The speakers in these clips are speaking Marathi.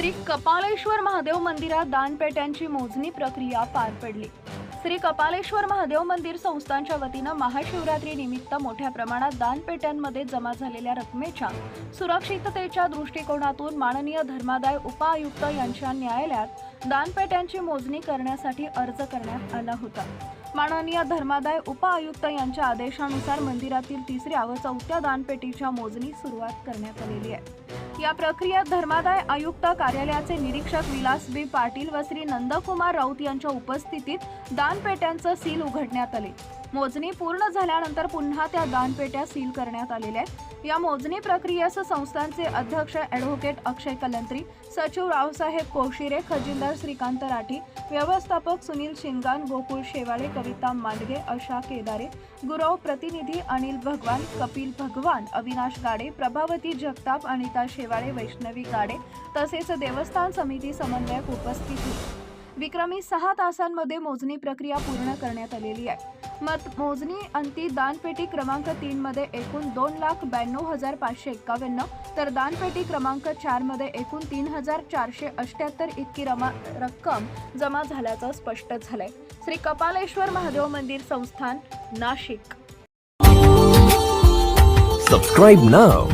श्री कपालेश्वर महादेव मंदिरात दानपेट्यांची मोजणी प्रक्रिया पार पडली. श्री कपालेश्वर महादेव मंदिर संस्थांच्या वतीनं महाशिवरात्री निमित्त मोठ्या प्रमाणात दानपेट्यांमध्ये जमा झालेल्या रकमेच्या सुरक्षिततेच्या दृष्टिकोनातून माननीय धर्मादाय उपायुक्त यांच्या न्यायालयात दानपेट्यांची मोजणी करण्यासाठी अर्ज करण्यात आला होता. माननीय धर्मादाय उपआयुक्त यांच्या आदेशानुसार मंदिरातील तिसऱ्या व चौथ्या दानपेटीच्या मोजणी सुरुवात करण्यात आलेली आहे. या प्रक्रियेत धर्मादाय आयुक्त कार्यालयाचे निरीक्षक विलास बी. पाटील व श्री नंदकुमार राऊत यांच्या उपस्थितीत दानपेट्यांचं सील उघडण्यात आले. मोजणी पूर्ण झाल्यानंतर पुन्हा त्या दानपेट्या सील करण्यात आलेल्या आहेत. या मोजणी प्रक्रियेस संस्थांचे अध्यक्ष ॲडव्होकेट अक्षय कलंत्री सचिव रावसाहेब कोशिरे खजिनदार श्रीकांत राठी व्यवस्थापक सुनील शिंगान गोकुळ शेवाळे कविता मांडगे आशा केदारे गुरव प्रतिनिधी अनिल भगवान कपिल भगवान अविनाश गाडे प्रभावती जगताप अनिता शेवाळे वैष्णवी गाडे तसेच देवस्थान समिती समन्वयक उपस्थित होते. विक्रमी सहा तासांमध्ये मोजणी प्रक्रिया पूर्ण करण्यात आलेली आहे. मत मोजणी अंती दानपेटी क्रमांक तीन मध्ये एकूण दोन लाख ब्याण्णव हजार पाचशे एक्कावन्न तर दानपेटी क्रमांक चारमध्ये एकूण तीन हजार चारशे अष्ट्याहत्तर इतकी रमा रक्कम जमा झाल्याचं स्पष्ट झालंय. श्री कपालेश्वर महादेव मंदिर संस्थान Nashik. Subscribe now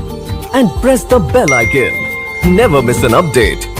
and press the bell icon never miss an update